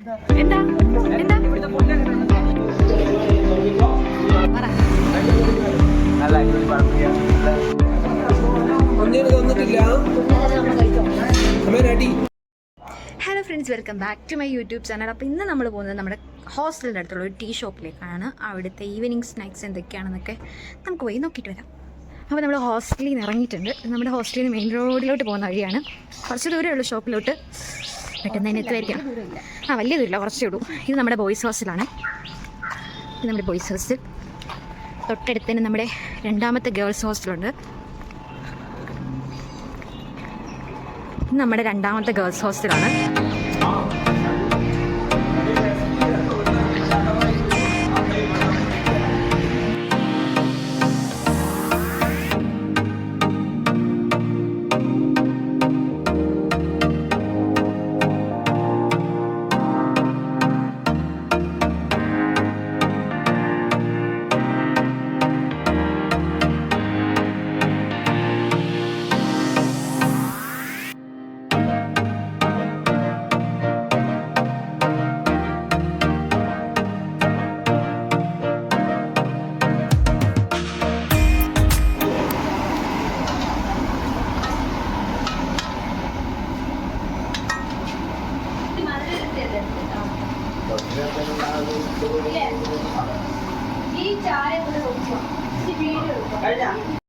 എന്താ? എന്താ? Hello friends welcome back to my YouTube channel അപ്പോൾ ഇന്ന് നമ്മൾ പോകുന്നത് നമ്മുടെ ഹോസ്റ്റലിന്റെ അടുത്തുള്ള ഒരു ടീ ഷോപ്പിലേക്കാണ്. അവിടുത്തെ ഈവനിങ് സ്നാക്സ് എന്തൊക്കെയാണെന്നൊക്കെ നമുക്ക് പോയി നോക്കിയിട്ട് വരാം. അപ്പോൾ നമ്മൾ ഹോസ്റ്റലിൽ നിന്ന് ഇറങ്ങിയിട്ടുണ്ട്. നമ്മുടെ ഹോസ്റ്റലിൽ മെയിൻ റോഡിലോട്ട് പോകുന്ന വഴിയാണ്. കുറച്ച് ദൂരമുള്ള ഷോപ്പിലോട്ട് പെട്ടെന്ന് തന്നെ എത്തുമായിരിക്കാം ആ വലിയ ദൂരമില്ല കുറച്ചേ ഉള്ളൂ. ഇത് നമ്മുടെ ബോയ്സ് ഹോസ്റ്റലാണ് ഇത് നമ്മുടെ ബോയ്സ് ഹോസ്റ്റൽ തൊട്ടടുത്ത് തന്നെ നമ്മുടെ രണ്ടാമത്തെ ഗേൾസ് ഹോസ്റ്റലുണ്ട് ഇത് നമ്മുടെ രണ്ടാമത്തെ ഗേൾസ് ഹോസ്റ്റലാണ് ഈ ചായ ഇവിടെ നോക്കുക വീട് എടുക്കുക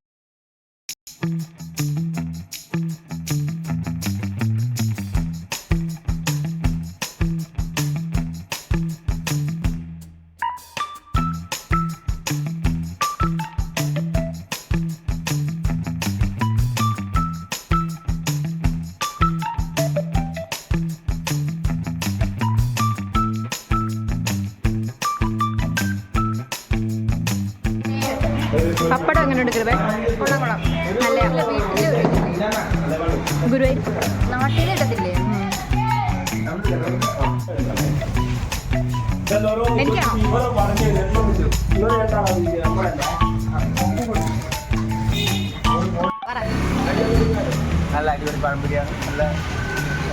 പപ്പടം എങ്ങനെ ഉണ്ട് കൃപേ നല്ല ഗുരുവായൂർ. നാട്ടിൽ ഇടത്തില്ലേ? നല്ല അടിപൊളി പഴംപൊരിയാണ് നല്ല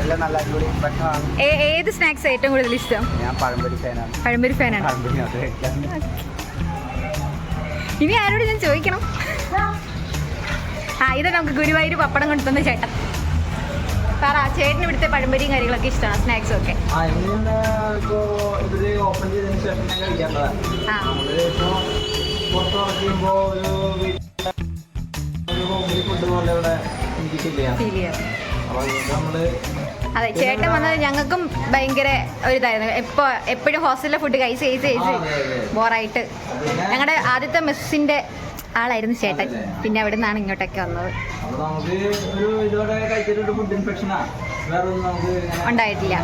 എല്ലാം നല്ല അടിപൊളി ഭക്ഷണമാണ്. ഏ- ഏത് സ്നാക്സ് ഏറ്റവും കൂടുതൽ ഇഷ്ടം? ഞാൻ പഴംപൊരി ഫാനാണ് പഴംപൊരി ഫാനാണ് ഇനി ആരോട് ഞാൻ ചോദിക്കണം? ആ ഇത് നമുക്ക് ഗുരുവായൂർ പപ്പടം കൊണ്ടുതന്ന ചേട്ടൻ. പറ ചേട്ടന് ഇവിടുത്തെ പഴംപരിയും കാര്യങ്ങളൊക്കെ ഇഷ്ടമാണ്? സ്നാക്സും ഒക്കെ? ഫീൽ ചെയ്യാം അതെ ചേട്ടൻ വന്നത് ഞങ്ങൾക്കും ഭയങ്കര ഒരു ഇതായിരുന്നു. എപ്പോ എപ്പോഴും ഹോസ്റ്റലിലെ ഫുഡ് കഴിച്ച് കഴിച്ച് കഴിച്ച്. ബോറായിട്ട്. ഞങ്ങളുടെ ആദ്യത്തെ മെസ്സിന്റെ ആളായിരുന്നു ചേട്ടൻ. പിന്നെ അവിടെ നിന്നാണ് ഇങ്ങോട്ടൊക്കെ വന്നത്. ഉണ്ടായിട്ടില്ല.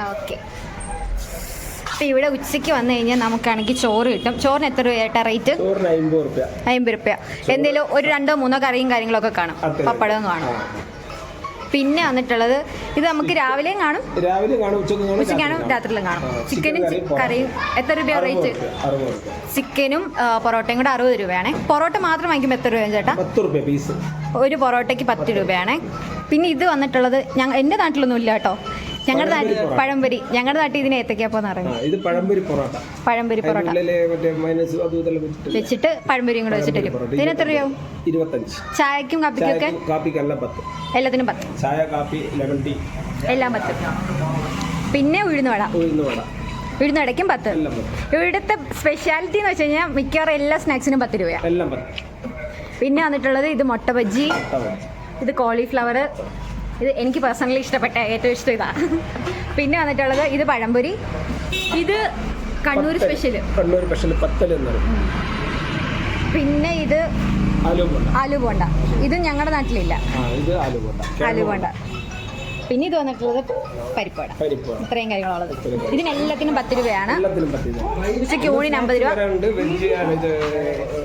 നമുക്ക് അപ്പം ഇവിടെ ഉച്ചയ്ക്ക് വന്നു കഴിഞ്ഞാൽ നമുക്കാണെങ്കിൽ ചോറ് കിട്ടും. ചോറിന് എത്ര രൂപയായിട്ടാ റേറ്റ്? അമ്പത് റുപ്യ. എന്തെങ്കിലും ഒരു രണ്ടോ മൂന്നോ കറിയും കാര്യങ്ങളൊക്കെ കാണും. പപ്പടവും കാണും പിന്നെ വന്നിട്ടുള്ളത് ഇത് നമുക്ക് രാവിലെയും കാണും. രാവിലെ കാണും രാത്രിയിലും കാണും. ചിക്കനും കറിയും. എത്ര രൂപ റേറ്റ്? ചിക്കനും പൊറോട്ടയും കൂടെ അറുപത് രൂപയാണേ. പൊറോട്ട മാത്രം വാങ്ങിക്കുമ്പോൾ എത്ര രൂപയാണ് ചേട്ടാ? ഒരു പൊറോട്ടയ്ക്ക് പത്ത് രൂപയാണേ. പിന്നെ ഇത് വന്നിട്ടുള്ളത് ഞങ്ങൾ എന്റെ നാട്ടിലൊന്നും ഇല്ല കേട്ടോ. ഞങ്ങളുടെ നാട്ടിൽ പഴംപൊരി ഞങ്ങളുടെ നാട്ടിൽ ഇതിന് ഏത്തക്കാപ്പോന്ന് പറയുന്നത്. ഇത് പഴംപൊരി പൊറോട്ട. പഴംപൊരി പൊറോട്ട. വെച്ചിട്ട് പഴംപൊരിയും കൂടെ വെച്ചിട്ട് ഇതിന് എത്ര രൂപയാവും ഇരുപത്തഞ്ച്. ചായക്കും കാപ്പിക്കും ഒക്കെ കാപ്പിക്കെല്ലാം പത്ത്. എല്ലാത്തിനും പത്ത്. ചായ കാപ്പി ലെമൺ ടീ. എല്ലാം പത്ത്. പിന്നെ ഉഴുന്നുവട ഉഴുന്നുവട ഉഴുന്നുവടയ്ക്കും പത്ത്. ഇവിടുത്തെ സ്പെഷ്യാലിറ്റി എന്ന് വെച്ച് കഴിഞ്ഞാൽ മിക്കവാറും എല്ലാ സ്നാക്സിനും പത്ത് രൂപയാണ് പിന്നെ വന്നിട്ടുള്ളത് ഇത് മുട്ട ബജ്ജി. ഇത് കോളിഫ്ലവർ ഇത് എനിക്ക് പേഴ്സണലി ഇഷ്ടപ്പെട്ട ഏറ്റവും ഇഷ്ടം ഇതാ. പിന്നെ വന്നിട്ടുള്ളത് ഇത് പഴംപൊരി. ഇത് Kannur special special Kannur special പത്തൽ പിന്നെ ഇത് ആലു ബോണ്ട. ഇത് ഞങ്ങളുടെ നാട്ടിലില്ല. ആലു ബോണ്ട. പിന്നെ ഇത് വന്നിട്ടുള്ളത് പരിപ്പുവട. പരിപ്പ് ഇത്രയും കാര്യങ്ങളുള്ളത്. ഇതിനെല്ലാത്തിനും പത്ത് രൂപയാണ്. ഉച്ചയ്ക്ക് ഊണിന് അമ്പത് രൂപ. ഉണ്ട് വെജ് ആണ്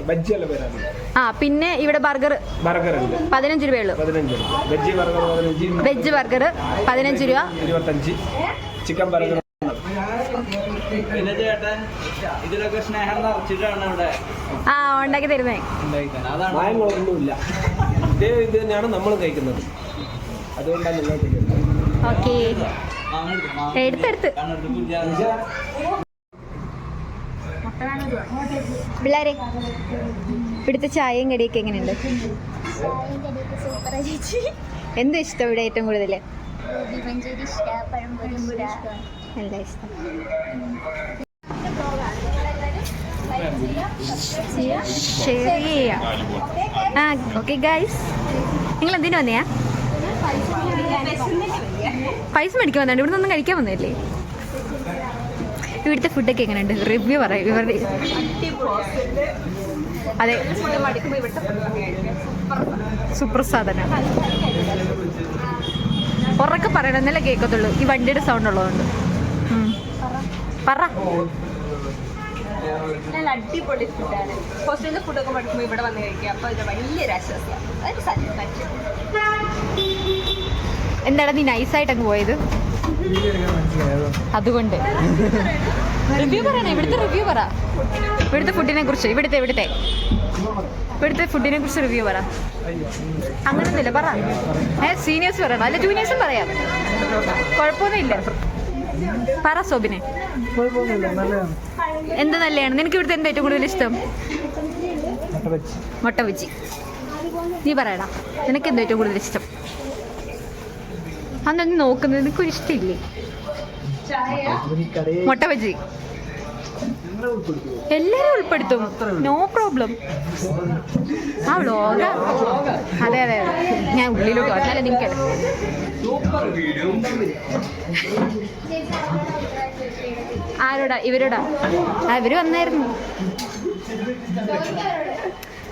വെജ് അല്ല പേരാണ് ആ പിന്നെ ഇവിടെ ബർഗർ ബർഗർ ഉണ്ട് പതിനഞ്ച്. രൂപയുള്ളൂ വെജ് ബർഗർ പതിനഞ്ച് രൂപ. ഇരുപത്തഞ്ച്. ചിക്കൻ ബർഗർ പിന്നെ ചേട്ടൻ ഇതിലൊക്കെ സ്നേഹം നിറച്ചിട്ടാണ് ഇവിടെ ആ ഉണ്ടാക്കി തരുന്നേ. അതാണ്. ഇതേ ഇത് തന്നെയാണ് നമ്മൾ കഴിക്കുന്നത്. അതുകൊണ്ടാണ് നിങ്ങൾ. ഓക്കെ. എടുത്തെടുത്ത്. പിള്ളേരെ ഇവിടുത്തെ ചായയും കടിയൊക്കെ എങ്ങനെയുണ്ട്? എന്ത് ഇഷ്ടം ഇവിടെ ഏറ്റവും കൂടുതൽ? എന്താ ഇഷ്ടം? ഷെയർ ചെയ്യാം ആ ഓക്കെ ഗൈസ് നിങ്ങൾ എന്തിനു വന്നെയാ? പൈസ മേടിക്കാൻ വന്നുണ്ട് ഇവിടെ ഒന്നും കഴിക്കാൻ വന്നില്ലേ ഇവിടുത്തെ ഫുഡൊക്കെ എങ്ങനെയുണ്ട്? റിവ്യൂ പറയും ഇവരുടെ അതെ. സൂപ്പർ സാധനം. ഉറക്കെ പറയണമെന്നല്ലേ കേൾക്കത്തുള്ളൂ. ഈ വണ്ടിയുടെ സൗണ്ട് ഉള്ളതുകൊണ്ട്. പറ. നല്ല അടിപൊളി ഫുഡാണ് ഹോസ്റ്റലിൽ ഫുഡൊക്കെ പഠിക്കുമ്പോൾ ഇവിടെ വന്ന് കഴിക്കുക. അപ്പോൾ ഇത് വലിയൊരു ആശ്വാസമാണ്. അതൊരു സാറ്റിസ്ഫാക്ഷൻ എന്താണ് നീ നൈസായിട്ട് അങ്ങ് പോയത്? അതുകൊണ്ട്. റിവ്യൂ പറയണേ. ഇവിടുത്തെ റിവ്യൂ പറ. ഇവിടുത്തെ ഫുഡിനെ കുറിച്ച്. ഇവിടുത്തെ ഇവിടുത്തെ. ഇവിടുത്തെ ഫുഡിനെ കുറിച്ച് റിവ്യൂ പറ. അങ്ങനൊന്നുമില്ല. പറ. ഏ സീനിയേഴ്സ് പറയണം അല്ല ജൂനിയേഴ്സും പറയാം. കുഴപ്പമൊന്നുമില്ല. പറ സോബിനെ. എന്ത് നല്ലതാണ് നിനക്ക് ഇവിടുത്തെ എന്താ ഏറ്റവും കൂടുതൽ ഇഷ്ടം? മുട്ട വെച്ചി നീ പറയടാ നിനക്ക് എന്താ ഏറ്റവും കൂടുതൽ ഇഷ്ടം? അന്നൊന്ന് നോക്കുന്നത് നിനക്കൊരു ഇഷ്ടമില്ലേ? മുട്ട വെച്ചി എല്ലാരും ഉൾപ്പെടുത്തും. നോ പ്രോബ്ലം ആ വ്ളോഗ അതെ അതെ അതെ. ഞാൻ ഉള്ളിലോട്ട് വന്നാലേ നിങ്ങൾക്ക് ആരോടാ? ഇവരോടാ? ഇവർ വന്നായിരുന്നു.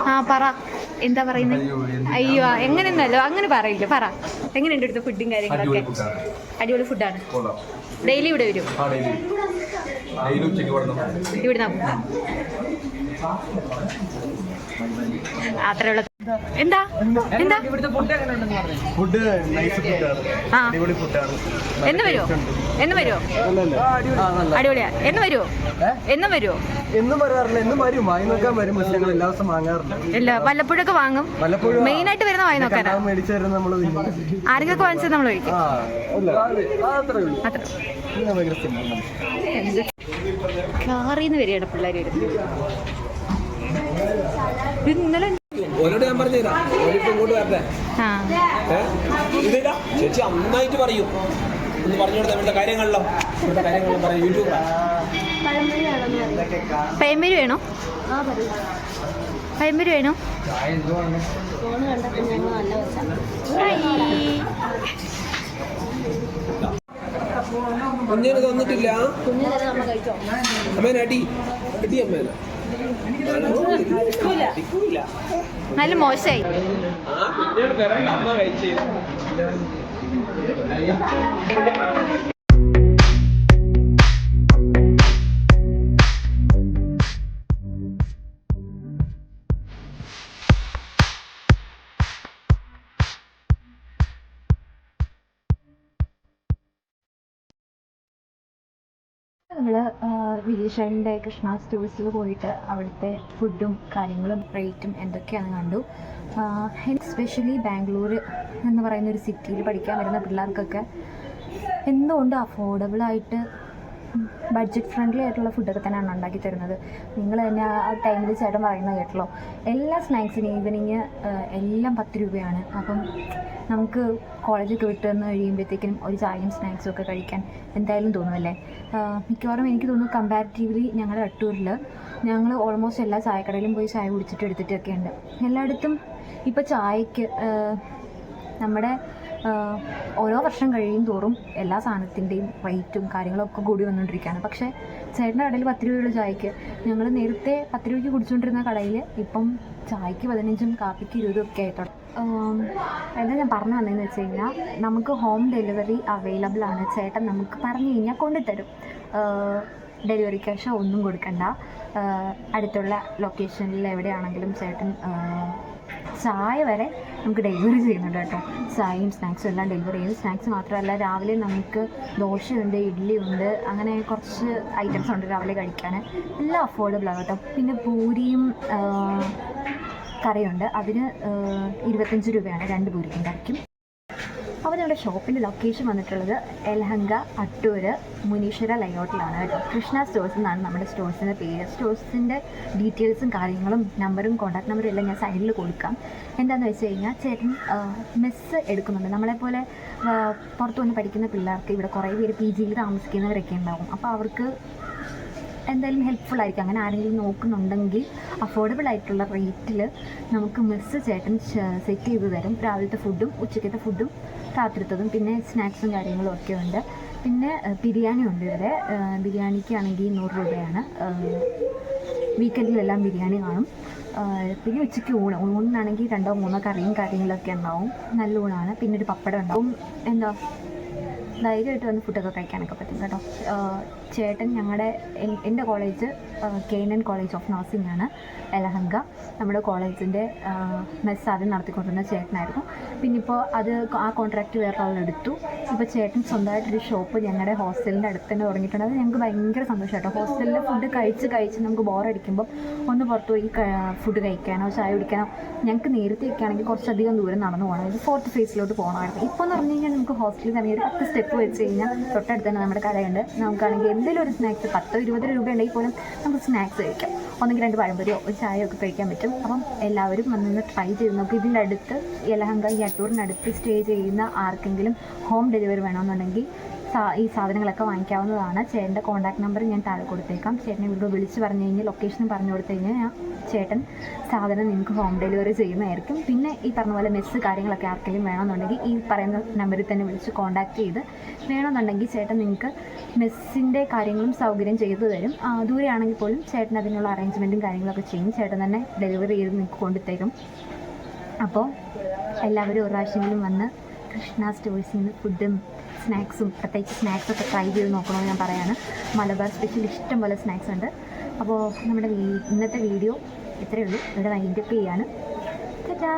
ആ പറ. എന്താ പറയുന്നത് അയ്യോ എങ്ങനെയൊന്നല്ലോ? അങ്ങനെ പറയില്ല. പറ. എങ്ങനെയുണ്ട് ഇവിടുത്തെ ഫുഡും കാര്യങ്ങളൊക്കെ? അടിപൊളി ഫുഡാണ് ഡെയിലി ഇവിടെ വരും? ഇവിടുന്ന ഉള്ളത് എന്താ? എന്താ? ഫുഡ് നൈസ് അടിപൊളി ഫുഡാണ് എന്ന് വരുമോ എന്ന് വരുമോ അടിപൊളിയാ. എന്ന് വരുമോ എന്നും വരുമോ എന്നും വരാറില്ല. എന്നും വരും. വാങ്ങി നോക്കാൻ വരും. പക്ഷെ ഞങ്ങൾ എല്ലാ ദിവസം വാങ്ങാറില്ല. ഇല്ല വല്ലപ്പോഴൊക്കെ വാങ്ങും. മെയിൻ ആയിട്ട് വരുന്ന വായി നോക്കാൻ മേടിച്ചു തരുന്ന നമ്മൾ ആരെങ്കിലും വാങ്ങിച്ചത് നമ്മൾ കഴിക്കും. കാറിന്ന് വരികയാണ് പിള്ളേർ വരുന്നത്. ഇന്നലെ ഓരോട് ഞാൻ പറഞ്ഞുതരാം. ഓരിപ്പോ ഇങ്ങോട്ട് വരട്ടെ? ഇതില്ല ചേച്ചി നന്നായിട്ട് പറയും. ഒന്ന് പറഞ്ഞു കൊടുത്ത ഇവിടുത്തെ കാര്യങ്ങളിലോ ഇവിടുത്തെ കാര്യങ്ങളിലും പറയും. പയമ്പര് വേണോ? പയമ്പര് വേണോ. കുഞ്ഞിന് തന്നിട്ടില്ല. അമ്മേനെ അടി. അടി അമ്മേനെ. നല്ല മോശമായി നമ്മൾ വിജയശാലിന്റെ കൃഷ്ണ സ്റ്റോഴ്സിൽ പോയിട്ട് അവിടുത്തെ ഫുഡും കാര്യങ്ങളും റേറ്റും എന്തൊക്കെയാണെന്ന് കണ്ടു. എസ്പെഷ്യലി ബാംഗ്ലൂർ എന്ന് പറയുന്ന ഒരു സിറ്റിയിൽ പഠിക്കാൻ വരുന്ന പിള്ളേർക്കൊക്കെ എന്തുകൊണ്ട് അഫോർഡബിൾ ആയിട്ട് ബഡ്ജറ്റ് ഫ്രണ്ട്ലി ആയിട്ടുള്ള ഫുഡൊക്കെ തന്നെയാണ് ഉണ്ടാക്കി തരുന്നത്. നിങ്ങൾ തന്നെ ആ ടൈമിൽ ചേട്ടൻ പറയുന്നത് കേട്ടല്ലോ. എല്ലാ സ്നാക്സിനും ഈവനിങ് എല്ലാം പത്ത് രൂപയാണ്. അപ്പം നമുക്ക് കോളേജൊക്കെ വിട്ട് വന്ന് കഴിയുമ്പോഴത്തേക്കിനും ഒരു ചായയും സ്നാക്സും ഒക്കെ കഴിക്കാൻ എന്തായാലും തോന്നുമല്ലേ മിക്കവാറും എനിക്ക് തോന്നുന്നു കമ്പാരിറ്റീവ്ലി ഞങ്ങളുടെ അട്ടൂരിൽ ഞങ്ങൾ ഓൾമോസ്റ്റ് എല്ലാ ചായക്കടയിലും പോയി ചായ കുടിച്ചിട്ട് എടുത്തിട്ടൊക്കെ ഉണ്ട് എല്ലായിടത്തും ഇപ്പോൾ ചായക്ക് നമ്മുടെ ഓരോ വർഷം കഴിയും തോറും എല്ലാ സാധനത്തിന്റെയും റേറ്റും കാര്യങ്ങളൊക്കെ കൂടി വന്നുകൊണ്ടിരിക്കുകയാണ് പക്ഷേ ചേട്ടന്റെ കടയിൽ പത്ത് രൂപയുള്ള ചായക്ക് ഞങ്ങൾ നേരത്തെ പത്ത് രൂപയ്ക്ക് കുടിച്ചുകൊണ്ടിരുന്ന കടയിൽ ഇപ്പം ചായക്ക് പതിനഞ്ചും കാപ്പിക്ക് ഇരുപതും ഒക്കെ ആയിട്ടുണ്ട്. എന്താ ഞാൻ പറഞ്ഞു വന്നതെന്ന് വെച്ച് കഴിഞ്ഞാൽ നമുക്ക് ഹോം ഡെലിവറി അവൈലബിൾ ആണ്. ചേട്ടൻ നമുക്ക് പറഞ്ഞു കഴിഞ്ഞാൽ കൊണ്ടുതരും ഡെലിവറി ക്യാഷ് ഒന്നും കൊടുക്കണ്ട. അടുത്തുള്ള ലൊക്കേഷനിൽ എവിടെയാണെങ്കിലും ചേട്ടൻ ചായ വരെ നമുക്ക് ഡെലിവറി ചെയ്യുന്നുണ്ട് കേട്ടോ. ചായയും സ്നാക്സും എല്ലാം ഡെലിവറി ചെയ്യും. സ്നാക്സ് മാത്രമല്ല രാവിലെ നമുക്ക് ദോശയുണ്ട് ഇഡ്ഡലിയുണ്ട് അങ്ങനെ കുറച്ച് ഐറ്റംസ് ഉണ്ട് രാവിലെ കഴിക്കാൻ. എല്ലാം അഫോർഡബിൾ ആണ് കേട്ടോ. പിന്നെ പൂരിയും കറിയുണ്ട്. അതിന് ഇരുപത്തഞ്ച് രൂപയാണ് രണ്ട് പൂരിക്കും. കറിക്കും നമ്മുടെ ഷോപ്പിന്റെ ലൊക്കേഷൻ വന്നിട്ടുള്ളത് എൽഹങ്ക അട്ടൂർ മുനീശ്വര ലൈഔട്ടിലാണ് കേട്ടോ. കൃഷ്ണ സ്റ്റോഴ്സ് എന്നാണ് നമ്മുടെ സ്റ്റോഴ്സിന്റെ പേര്. സ്റ്റോഴ്സിന്റെ ഡീറ്റെയിൽസും കാര്യങ്ങളും നമ്പറും കോൺടാക്ട് നമ്പറും എല്ലാം ഞാൻ സൈഡിൽ കൊടുക്കാം. എന്താണെന്ന് വെച്ച് കഴിഞ്ഞാൽ ചേട്ടൻ മെസ്സ് എടുക്കുന്നുണ്ട്. നമ്മളെപ്പോലെ പുറത്ത് വന്ന് പഠിക്കുന്ന പിള്ളേർക്ക് ഇവിടെ കുറേ പേര് പി ജിയിൽ താമസിക്കുന്നവരൊക്കെ ഉണ്ടാവും. അപ്പോൾ അവർക്ക് എന്തായാലും ഹെൽപ്ഫുൾ ആയിരിക്കും. അങ്ങനെ ആരെങ്കിലും നോക്കുന്നുണ്ടെങ്കിൽ അഫോർഡബിൾ ആയിട്ടുള്ള റേറ്റിൽ നമുക്ക് മെസ്സ് ചേട്ടൻ സെറ്റ് ചെയ്ത് തരും. രാവിലത്തെ ഫുഡും ഉച്ചക്കത്തെ ഫുഡും രാത്രിത്തതും പിന്നെ സ്നാക്സും കാര്യങ്ങളും ഒക്കെ ഉണ്ട്. പിന്നെ ബിരിയാണി ഉണ്ട് ഇവിടെ. ബിരിയാണിക്ക് ആണെങ്കിൽ നൂറ് രൂപയാണ്. വീക്കെൻഡിലെല്ലാം ബിരിയാണി കാണും. പിന്നെ ഉച്ചയ്ക്ക് ഊണ്. ഊണിനാണെങ്കിൽ രണ്ടോ മൂന്നോ കറിയും കാര്യങ്ങളൊക്കെ ഉണ്ടാവും. നല്ല ഊണാണ്. പിന്നെ ഒരു പപ്പടം ഉണ്ടാവും. എന്താ? ധൈര്യമായിട്ട് വന്ന് ഫുഡൊക്കെ കഴിക്കാനൊക്കെ പറ്റും കേട്ടോ. ചേട്ടൻ ഞങ്ങളുടെ എന്റെ college K N N college of nursing ആണ് എലഹങ്ക. നമ്മുടെ കോളേജിന്റെ മെസ്സ് ആദ്യം നടത്തിക്കൊണ്ടിരുന്ന ചേട്ടനായിരുന്നു. പിന്നെ ഇപ്പോൾ അത് ആ കോൺട്രാക്റ്റ് വേറെ ആളെടുത്തു ഇപ്പോൾ ചേട്ടൻ സ്വന്തമായിട്ടൊരു ഷോപ്പ് ഞങ്ങളുടെ ഹോസ്റ്റലിന്റെ അടുത്ത് തന്നെ തുടങ്ങിയിട്ടുണ്ട്. അത് ഞങ്ങൾക്ക് ഭയങ്കര സന്തോഷമായിട്ടോ ഹോസ്റ്റലിലെ ഫുഡ് കഴിച്ച് കഴിച്ച് നമുക്ക് ബോറടിക്കുമ്പോൾ ഒന്ന് പുറത്ത് പോയി ഫുഡ് കഴിക്കാനോ ചായ കുടിക്കാനോ ഞങ്ങൾക്ക് നേരത്തെ ആണെങ്കിൽ കുറച്ചധികം ദൂരം നടന്നു പോകണം. ഇത് ഫോർത്ത് ഫേസിലോട്ട് പോകണമായിരുന്നു. ഇപ്പോൾ എന്ന് പറഞ്ഞു കഴിഞ്ഞാൽ നമുക്ക് ഹോസ്റ്റലിൽ തന്നെ ഒരു പത്ത് സ്റ്റെപ്പ് വെച്ച് കഴിഞ്ഞാൽ തൊട്ടടുത്ത് തന്നെ നമ്മുടെ കടയുണ്ട്. നമുക്കാണെങ്കിൽ എന്തെങ്കിലും ഒരു സ്നാക്സ് പത്തോ ഇരുപത് രൂപ ഉണ്ടെങ്കിൽ പോലും നമുക്ക് സ്നാക്സ് കഴിക്കാം. ഒന്നെങ്കിൽ രണ്ട് പഴംപൊരിയോ ഒരു ചായയോ ഒക്കെ കഴിക്കാൻ പറ്റും. അപ്പം എല്ലാവരും വന്നൊന്ന് ട്രൈ ചെയ്ത് നോക്കും. ഇതിന്റെ അടുത്ത് യലഹങ്ക ഈ അട്ടൂറിനടുത്ത് സ്റ്റേ ചെയ്യുന്ന ആർക്കെങ്കിലും ഹോം ഡെലിവറി വേണമെന്നുണ്ടെങ്കിൽ ഈ സാധനങ്ങളൊക്കെ വാങ്ങിക്കാവുന്നതാണ്. ചേട്ടന്റെ കോൺടാക്ട് നമ്പർ ഞാൻ താഴെ കൊടുത്തേക്കാം. ചേട്ടനെ ഇവിടെ വിളിച്ച് പറഞ്ഞു കഴിഞ്ഞാൽ ലൊക്കേഷൻ പറഞ്ഞു കൊടുത്തു കഴിഞ്ഞാൽ ഞാൻ ചേട്ടൻ സാധനം നിങ്ങൾക്ക് ഹോം ഡെലിവറി ചെയ്യുന്നതായിരിക്കും. പിന്നെ ഈ പറഞ്ഞ പോലെ മെസ്സ് കാര്യങ്ങളൊക്കെ ആർക്കെങ്കിലും വേണമെന്നുണ്ടെങ്കിൽ ഈ പറയുന്ന നമ്പറിൽ തന്നെ വിളിച്ച് കോൺടാക്ട് ചെയ്ത് വേണമെന്നുണ്ടെങ്കിൽ ചേട്ടൻ നിങ്ങൾക്ക് മെസ്സിന്റെ കാര്യങ്ങളും സൗകര്യം ചെയ്തു തരും. ദൂരെയാണെങ്കിൽ പോലും ചേട്ടൻ അതിനുള്ള അറേഞ്ച്മെന്റും കാര്യങ്ങളൊക്കെ ചെയ്യും. ചേട്ടൻ തന്നെ ഡെലിവറി ചെയ്ത് നിങ്ങൾക്ക് കൊണ്ടുത്തേക്കും അപ്പോൾ എല്ലാവരും ഒരു പ്രാവശ്യമെങ്കിലും വന്ന് കൃഷ്ണ സ്റ്റോഴ്സിൽ നിന്ന് ഫുഡും സ്നാക്സും പ്രത്യേകിച്ച് സ്നാക്സൊക്കെ ട്രൈ ചെയ്ത് നോക്കണമെന്ന് ഞാൻ പറയാണ്. മലബാർ സ്പെഷ്യൽ ഇഷ്ടം പോലെ സ്നാക്സ് ഉണ്ട്. അപ്പോൾ നമ്മുടെ ഇന്നത്തെ വീഡിയോ ഇത്രയേ ഉള്ളൂ. ഇവിടെ വൈൻഡപ്പ് ചെയ്യാണ്. ടാറ്റാ!